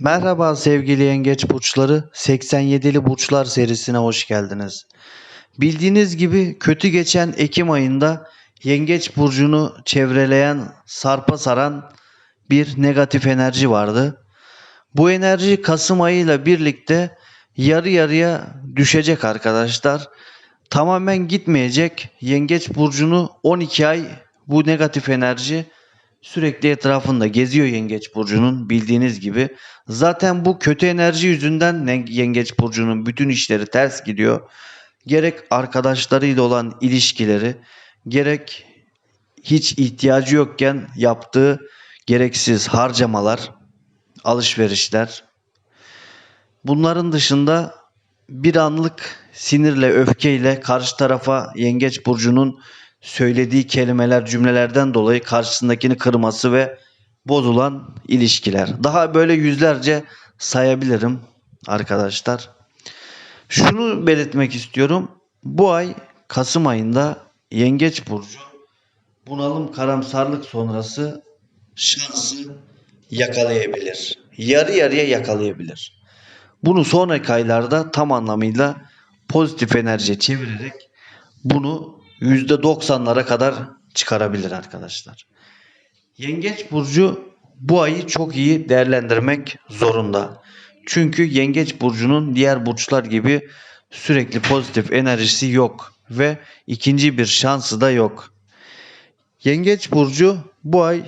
Merhaba sevgili yengeç burçları. 87'li burçlar serisine hoş geldiniz. Bildiğiniz gibi kötü geçen Ekim ayında yengeç burcunu çevreleyen, sarpa saran bir negatif enerji vardı. Bu enerji Kasım ayıyla birlikte yarı yarıya düşecek arkadaşlar. Tamamen gitmeyecek. Yengeç burcunu 12 ay bu negatif enerji sürekli etrafında geziyor Yengeç burcunun bildiğiniz gibi. Zaten bu kötü enerji yüzünden Yengeç burcunun bütün işleri ters gidiyor. Gerek arkadaşlarıyla olan ilişkileri, gerek hiç ihtiyacı yokken yaptığı gereksiz harcamalar, alışverişler. Bunların dışında bir anlık sinirle, öfkeyle karşı tarafa Yengeç burcunun söylediği kelimeler, cümlelerden dolayı karşısındakini kırması ve bozulan ilişkiler. Daha böyle yüzlerce sayabilirim arkadaşlar. Şunu belirtmek istiyorum. Bu ay Kasım ayında Yengeç burcu bunalım karamsarlık sonrası şansı yakalayabilir. Yarı yarıya yakalayabilir. Bunu sonraki aylarda tam anlamıyla pozitif enerjiye çevirerek bunu %90'lara kadar çıkarabilir arkadaşlar. Yengeç burcu bu ayı çok iyi değerlendirmek zorunda. Çünkü Yengeç burcunun diğer burçlar gibi sürekli pozitif enerjisi yok ve ikinci bir şansı da yok. Yengeç burcu bu ay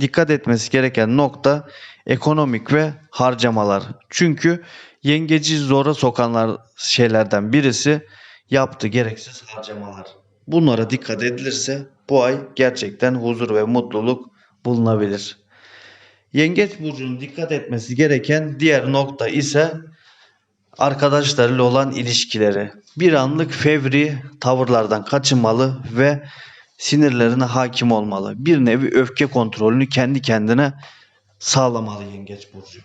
dikkat etmesi gereken nokta ekonomik ve harcamalar. Çünkü yengeci zora sokanlar şeylerden birisi yaptığı gereksiz harcamalar. Bunlara dikkat edilirse bu ay gerçekten huzur ve mutluluk bulunabilir. Yengeç burcunun dikkat etmesi gereken diğer nokta ise arkadaşlarıyla olan ilişkileri. Bir anlık fevri tavırlardan kaçınmalı ve sinirlerine hakim olmalı. Bir nevi öfke kontrolünü kendi kendine sağlamalı Yengeç burcu.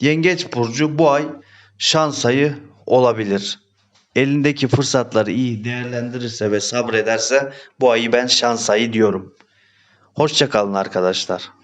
Yengeç burcu bu ay şans ayı olabilir. Elindeki fırsatları iyi değerlendirirse ve sabrederse bu ayı ben şans ayı diyorum. Hoşçakalın arkadaşlar.